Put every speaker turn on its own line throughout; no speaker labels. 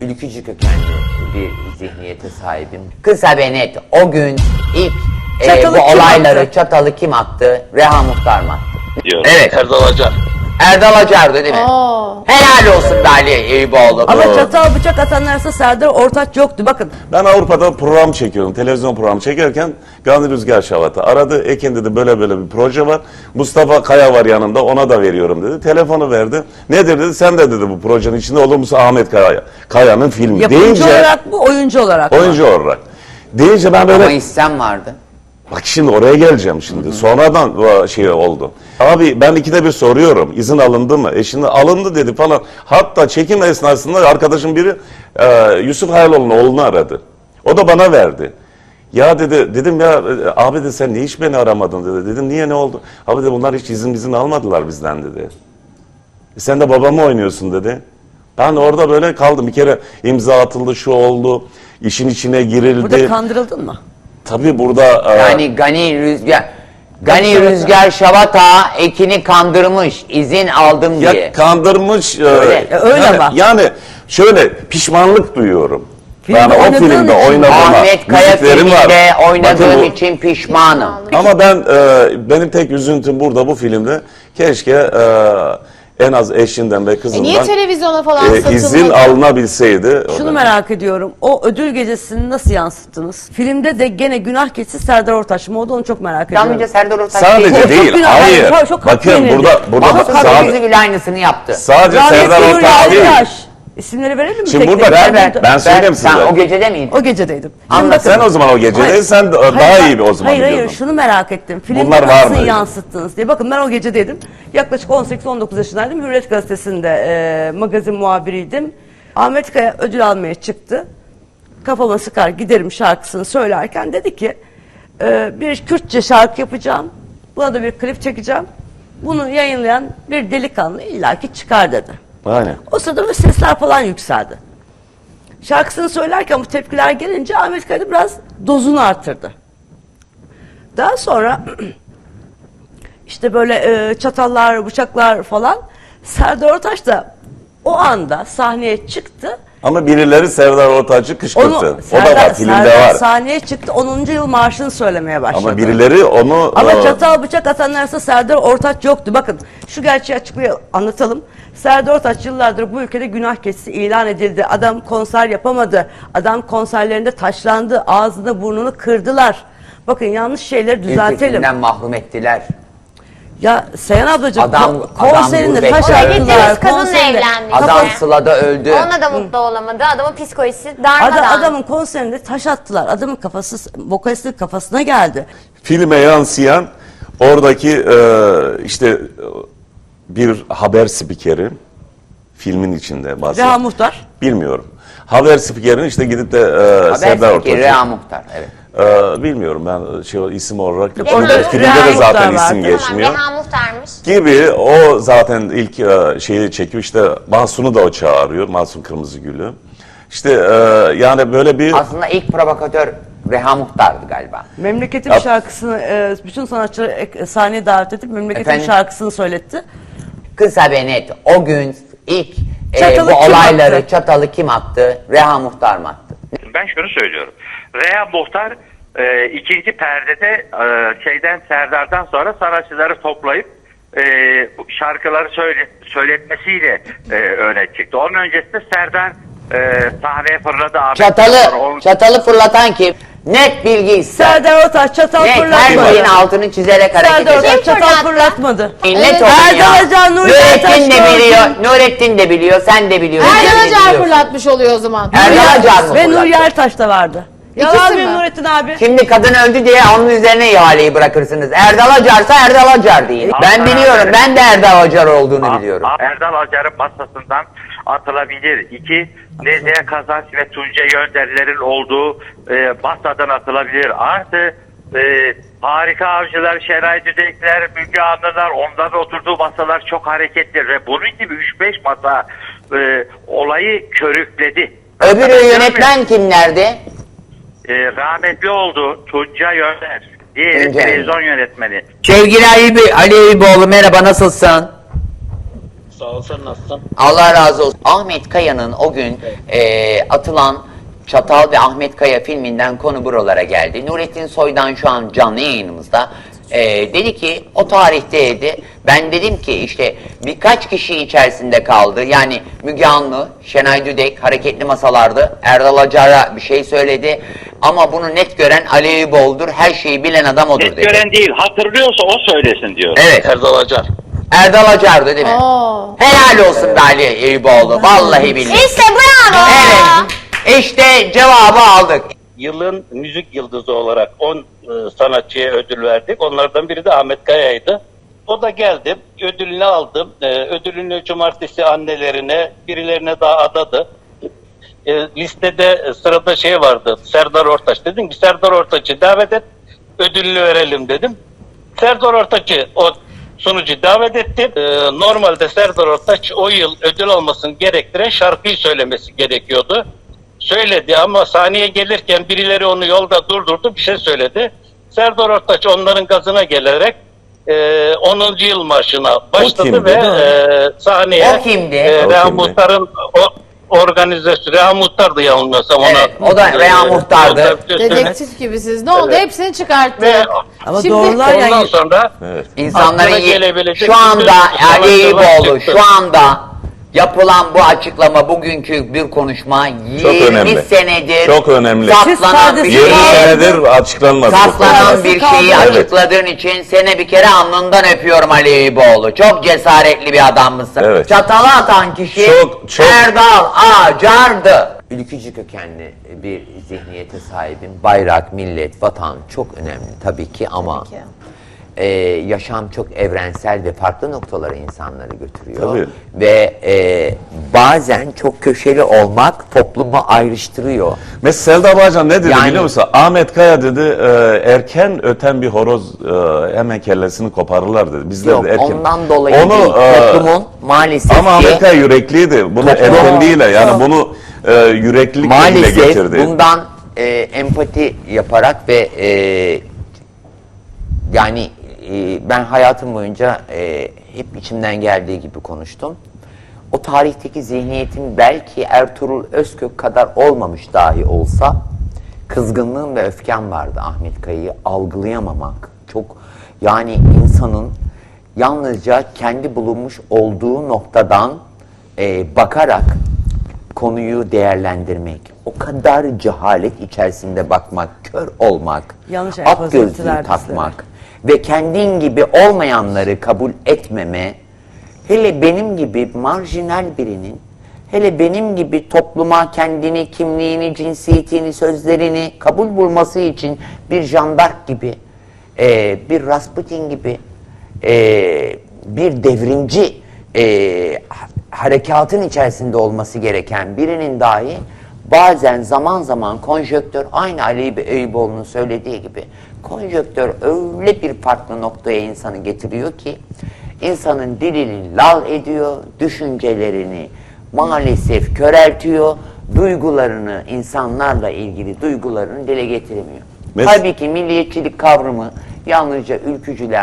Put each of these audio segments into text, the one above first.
ülkücü kökenli bir zihniyete sahibim. Kısa ve net o gün ilk e,
Çatalı
bu
kim
olayları
attı?
çatalı kim attı? Reha Muhtar mı attı?
diyor.
Evet.
Erdal Acar.
Erdal Acar'dı değil mi?
Aa.
Helal olsun be Ali Eyüboğlu.
Ama çatal bıçak atanlar arasında Serdar Ortaç yoktu. Bakın
Ben Avrupa'da program çekiyorum. Televizyon programı çekerken Gani Rüzgar Şavat'ı aradı. Ekin dedi böyle böyle bir proje var. Mustafa Kaya var yanında ona da veriyorum dedi. Telefonu verdi. Nedir dedi. Sen de dedi bu projenin içinde olur musun Ahmet Kaya, Kaya'nın filmi.
yapımcı
Deyince
olarak mı oyuncu olarak mı?
oyuncu olarak. Deyince ben böyle
Ama istem vardı.
Bak şimdi oraya geleceğim şimdi. Sonradan o şey oldu. Abi ben ikide bir soruyorum. İzin alındı mı? E şimdi alındı dedi falan. Hatta çekim esnasında arkadaşım biri e, Yusuf Hayaloğlu'nun oğlunu aradı. O da bana verdi. Ya dedi dedim ya e, abi dedi sen niye hiç beni aramadın dedi. Dedim niye ne oldu? Abi dedi bunlar hiç izin izin almadılar bizden dedi. E, sen de babamı oynuyorsun dedi. Ben orada böyle kaldım. Bir kere imza atıldı şu oldu. işin içine girildi.
Burada kandırıldın mı?
Tabii burada e,
Yani Gani Rüzgar Gani. Rüzgar Şavata Ekin'i kandırmış izin aldım diye.
Ya kandırmış. e,
Öyle.
E, öyle
yani,
ama.
Yani şöyle pişmanlık duyuyorum.
Filmde
yani o
oynadığın
filmde
için.
oynadığıma
Ahmet Kaya
müziklerim var.
filminde oynadığım
Bakın bu-
için pişmanım.
Ama ben e, benim tek üzüntüm burada bu filmde keşke e, en az eşinden ve
E
kızından
niye televizyona falan
e,
satılmadı?
izin alınabilseydi. o
Şunu
da-
merak ediyorum. O ödül gecesini nasıl yansıttınız? Filmde de gene günah keçisi Serdar Ortaç mı oldu onu çok merak ediyorum.
Yalnızca Serdar Ortaç
Sadece
değil.
Çok
değil,
günah-
hayır.
çok- çok
Bakın
yenildi.
burada burada
kadın
sadece,
bile aynısını yaptı.
sadece
Rahmetli
Serdar
Nuri
Ortaç değil.
İsimleri verelim mi?
Şimdi
tek
burada
tek?
ben- ben söyleyeyim
Sen
size.
o gecede miydin?
O gecedeydim.
Anlat.
Şimdi bakın-
Sen o zaman o gece
Hayır.
değil, sen
Hayır,
daha iyi bir o zaman
Hayır hayır şunu merak ettim. Filmde
Bunlar
nasıl yansıttınız diye. Bakın ben o gecedeydim. Yaklaşık 18-19 yaşındaydım. Hürriyet Gazetesi'nde e, magazin muhabiriydim. Ahmet Kaya ödül almaya çıktı. Kafama sıkar giderim şarkısını söylerken dedi ki e, bir Kürtçe şarkı yapacağım. Buna da bir klip çekeceğim. Bunu yayınlayan bir delikanlı illaki çıkar dedi.
Aynen.
O sırada böyle sesler falan yükseldi. Şarkısını söylerken bu tepkiler gelince Ahmet Kaya da biraz dozunu artırdı. Daha sonra işte böyle e, çatallar, bıçaklar falan Serdar Ortaç da o anda sahneye çıktı.
Ama birileri Serdar Ortaç'ı kışkırttı.
Onu,
o da
Serdar,
var, filmde
Serdar
var.
sahneye çıktı 10. yıl marşını söylemeye başladı.
Ama birileri onu...
Ama
e,
çatal bıçak atanlar arasında Serdar Ortaç yoktu. Bakın şu gerçeği açıklayalım, anlatalım. Serdar Ortaç yıllardır bu ülkede günah keçisi ilan edildi. Adam konser yapamadı. Adam konserlerinde taşlandı. Ağzını burnunu kırdılar. Bakın yanlış şeyleri düzeltelim.
Ülkesinden mahrum ettiler.
Ya Seyhan ablacığım
Adam-
ko-
adam
konserinde taş attılar.
Kadınla
konserinde-
evlendik.
Adam
Kafaya.
Sıla'da öldü.
Onunla da mutlu olamadı. Adamın psikolojisi darmadağın.
Adam, adamın konserinde taş attılar. Adamın kafası, vokalistin kafasına geldi.
filme yansıyan oradaki e, işte e, bir haber spikeri filmin içinde bazen.
Reha Muhtar.
Bilmiyorum. Haber spikerin işte gidip de e,
Haber
Serdar
spikeri
Ortaç'ı.
Reha Muhtar. Evet.
E, bilmiyorum ben şey isim olarak. Orada
Muhtar.
filmde de zaten isim geçmiyor.
Tamam, Reha Muhtar'mış.
Gibi o zaten ilk e, şeyi çekiyor işte Mahsun'u da o çağırıyor. Mahsun Kırmızıgül'ü. İşte e, yani böyle bir
Aslında ilk provokatör Reha Muhtar'dı galiba.
Memleketim
Yap.
şarkısını e, bütün sanatçıları ek- sahneye davet edip memleketim
Efendim?
şarkısını söyletti.
Kısa ve net o gün ilk e,
Çatalı
bu
kim
olayları
attı?
çatalı kim attı? Reha Muhtar mı attı?
Ben şunu söylüyorum. Reha Muhtar e, ikinci perdede e, şeyden Serdar'dan sonra sanatçıları toplayıp e, şarkıları söyle, söyletmesiyle e, öne çıktı. Onun öncesinde Serdar e, sahneye fırladı. Ahmet
Çatalı,
onun-
çatalı fırlatan kim? Net bilgi ister.
Serdar Ortaç çatal
Net her
fırlatmadı.
şeyin altını çizerek hareket
Serdar. Ortaç çatal
fırlattı?
fırlatmadı.
Millet
Evet.
ya.
Erdal Acar, Nuri Ertaş
Nurettin de
gördüm.
biliyor, Nurettin de biliyor, sen de biliyorsun.
Erdal
hepimiz
Acar
biliyoruz.
fırlatmış oluyor o zaman.
Erdal Acar mı
Ve
fırlattı?
Nuri Ertaş da vardı.
İkisi
Yalan
mi?
bir Nurettin abi.
Şimdi kadın öldü diye onun üzerine ihaleyi bırakırsınız. Erdal Acar'sa Erdal Acar değil. Ben biliyorum, ben de Erdal Acar olduğunu biliyorum.
Erdal Acar'ın masasından atılabilir. İki, Nezihe Kazanç ve Tunca Yönderler'in olduğu e, masadan atılabilir. Artı e, harika avcılar, Şeray Düzekler, Müge Anlılar, onların oturduğu masalar çok hareketli ve bunun gibi 3-5 masa e, olayı körükledi.
Öbürü yönetmen kimlerdi?
E, rahmetli oldu Tunca Yönder. Diğeri
Tunca
televizyon yönetmeni.
Sevgili Ali, Ali Eyüboğlu merhaba nasılsın?
Sağ ol sen nasılsın?
Allah razı olsun. Ahmet Kaya'nın o gün e, atılan Çatal ve Ahmet Kaya filminden konu buralara geldi. Nurettin Soydan şu an canlı yayınımızda. E, dedi ki o tarihteydi. Ben dedim ki işte birkaç kişi içerisinde kaldı. Yani Müge Anlı, Şenay Düdek hareketli masalardı. Erdal Acar'a bir şey söyledi. Ama bunu net gören Ali Eyüboğlu'dur. Her şeyi bilen adam odur
Net
dedi.
gören değil hatırlıyorsa o söylesin diyor.
Evet.
Erdal Acar.
Erdal Acar'dı değil mi?
Oo.
Helal olsun be Ali Eyüboğlu. Vallahi billahi.
İşte bravo.
Evet. İşte cevabı aldık.
Yılın müzik yıldızı olarak 10 e, sanatçıya ödül verdik. Onlardan biri de Ahmet Kaya'ydı. O da geldim. Ödülünü aldım. E, ödülünü cumartesi annelerine, birilerine daha adadı. E, listede sırada şey vardı. Serdar Ortaç. Dedim ki Serdar Ortaç'ı davet et. Ödülünü verelim dedim. Serdar Ortaç'ı o sunucu davet etti. E, normalde Serdar Ortaç o yıl ödül almasını gerektiren şarkıyı söylemesi gerekiyordu. Söyledi ama sahneye gelirken birileri onu yolda durdurdu bir şey söyledi. Serdar Ortaç onların gazına gelerek e, 10. yıl marşına başladı
kimdi?
ve e, sahneye
O kimdi?
e,
O
Reha
kimdi?
Muhtar'ın o organizasyonu Reha Muhtar'dı yanılmıyorsam ona.
Evet, o da Reha Muhtar'dı.
organizasyonu-
Dedektif gibisiniz. Ne oldu?
Evet.
Hepsini çıkarttı.
Ve
Ama
Şimdi-
doğrular
ondan
yani
sonra
Evet.
İnsanların
Aklına
ye-
gelebilecek
şu anda
bütün
Ali
sanatçılar
Eyüboğlu
çıktı.
şu anda yapılan bu açıklama bugünkü bir konuşma 20
önemli.
senedir
Çok önemli.
Siz
saklanan
sadece-
bir
20
şey.
senedir açıklanmadı. bu konu.
Saklanan bir şeyi
Evet.
açıkladığın için seni bir kere alnından öpüyorum Ali Eyüboğlu. Çok cesaretli bir adammışsın.
Evet.
Çatala atan kişi
Çok, çok-
Erdal Acar'dı. Ülkücü kökenli bir zihniyete sahibim. Bayrak, millet, vatan çok önemli tabii ki ama
Tabii ki.
e, yaşam çok evrensel ve farklı noktalara insanları götürüyor.
Tabii.
Ve e, bazen çok köşeli olmak toplumu ayrıştırıyor.
Mesela Selda Bağcan ne dedi
Yani-
biliyor musun? Ahmet Kaya dedi e, erken öten bir horoz e, hemen kellesini koparırlar dedi. Bizler
Yok
de erken.
ondan dolayı
Onu,
değil.
e,
Toplumun maalesef
ama
ki
Ahmet Kaya yürekliydi. Bunu
Toplum-
erkenliğiyle yani bunu e, yüreklilikle
maalesef
getirdi.
bundan e, empati yaparak ve e, yani e, ben hayatım boyunca e, hep içimden geldiği gibi konuştum. O tarihteki zihniyetim belki Ertuğrul Özkök kadar olmamış dahi olsa kızgınlığım ve öfkem vardı Ahmet Kaya'yı algılayamamak. Çok yani insanın yalnızca kendi bulunmuş olduğu noktadan e, bakarak konuyu değerlendirmek, o kadar cehalet içerisinde bakmak, kör olmak,
Yanlış
at gözlüğü takmak ve kendin gibi olmayanları kabul etmeme, hele benim gibi marjinal birinin, hele benim gibi topluma kendini, kimliğini, cinsiyetini, sözlerini kabul bulması için bir jandark gibi, e, bir Rasputin gibi, e, bir devrimci e, harekatın içerisinde olması gereken birinin dahi bazen zaman zaman konjöktör aynı Ali Eyüboğlu'nun söylediği gibi konjöktör öyle bir farklı noktaya insanı getiriyor ki insanın dilini lal ediyor, düşüncelerini maalesef köreltiyor, duygularını insanlarla ilgili duygularını dile getiremiyor.
Mes-
Halbuki milliyetçilik kavramı yalnızca ülkücülüğe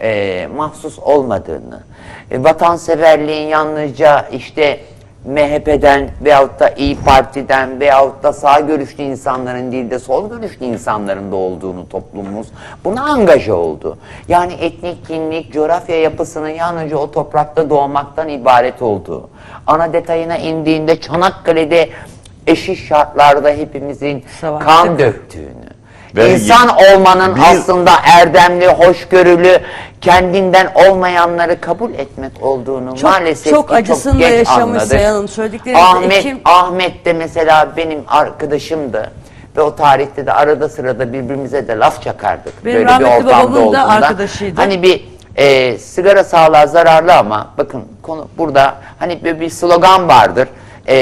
e, mahsus olmadığını, e, vatanseverliğin yalnızca işte MHP'den veyahut da İyi Parti'den veyahut da sağ görüşlü insanların değil de sol görüşlü insanların da olduğunu toplumumuz buna angaja oldu. Yani etnik, kimlik, coğrafya yapısının yalnızca o toprakta doğmaktan ibaret olduğu. Ana detayına indiğinde Çanakkale'de eşit şartlarda hepimizin
Savaştık.
kan döktüğünü.
Ve
İnsan olmanın
bir-
aslında erdemli, hoşgörülü, kendinden olmayanları kabul etmek olduğunu
Çok-
maalesef
çok
ki
acısını
çok geç
yaşamış Hanım. Söylediklerinizde
Ahmet,
Ekim-
Ahmet de mesela benim arkadaşımdı. Ve o tarihte de arada sırada birbirimize de laf çakardık.
Benim
Böyle bir ortamda
babamın da
olduğunda.
arkadaşıydı.
Hani bir e, sigara sağlığa zararlı ama bakın konu burada hani böyle bir slogan vardır. E,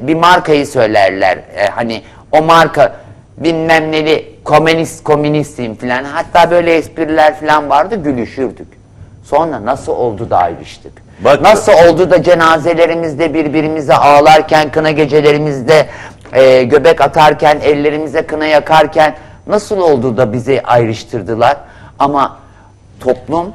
bir markayı söylerler. E, hani o marka bilmem neli komünist komünistiyim filan. Hatta böyle espriler filan vardı gülüşürdük. Sonra nasıl oldu da ayrıştık?
Bak-
nasıl oldu da cenazelerimizde birbirimize ağlarken, kına gecelerimizde e, göbek atarken, ellerimize kına yakarken nasıl oldu da bizi ayrıştırdılar? Ama toplum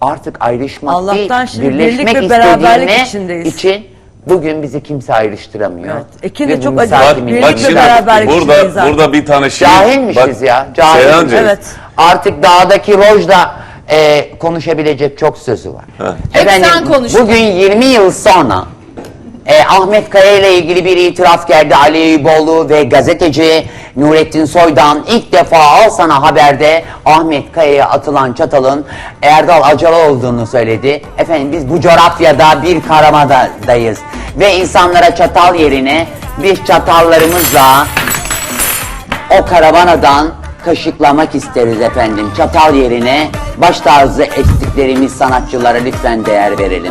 Artık ayrışmak
Allah'tan
değil,
şimdi
birleşmek
birlik ve beraberlik içindeyiz.
için bugün bizi kimse ayrıştıramıyor.
Evet. Ekin de çok birlik
Bak şimdi
beraberlik içindeyiz
burada
artık.
burada bir tane şey.
Cahilmişiz ya. Cahil.
Seyhancığım,
Evet.
Artık dağdaki rojda e, konuşabilecek çok sözü var.
Hep sen konuştun.
bugün 20 yıl sonra e, Ahmet Kaya ile ilgili bir itiraf geldi. Ali Eyüboğlu ve gazeteci Nurettin Soydan ilk defa Al Sana Haber'de Ahmet Kaya'ya atılan çatalın Erdal Acar olduğunu söyledi. Efendim biz bu coğrafyada bir karamadayız. Ve insanlara çatal yerine biz çatallarımızla o karavanadan kaşıklamak isteriz efendim. Çatal yerine baş tarzı ettiklerimiz sanatçılara lütfen değer verelim.